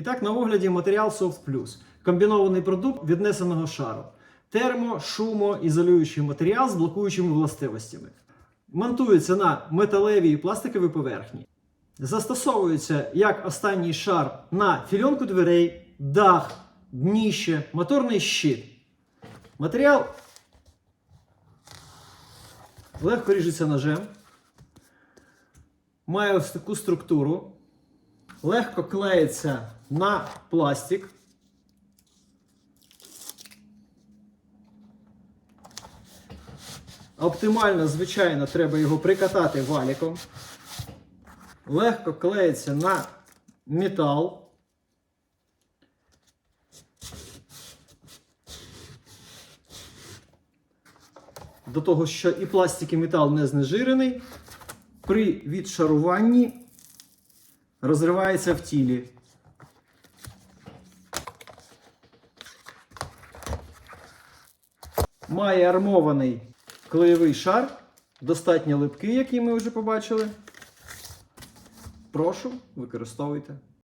І так, на огляді матеріал Soft Plus. Комбінований продукт віднесеного шару. Термо, шумо, ізолюючий матеріал з блокуючими властивостями. Монтується на металевій і пластиковій поверхні. Застосовується як останній шар на фільонку дверей, дах, дніще, моторний щит. Матеріал легко ріжеться ножем. Має ось таку структуру. Легко клеїться на пластик. Оптимально, звичайно, треба його прикатати валіком. Легко клеїться на метал. До того, що і пластик, і метал не знежирений, при відшаруванні розривається в тілі. Має армований клеєвий шар, достатньо липкий, який ми вже побачили. Прошу, використовуйте.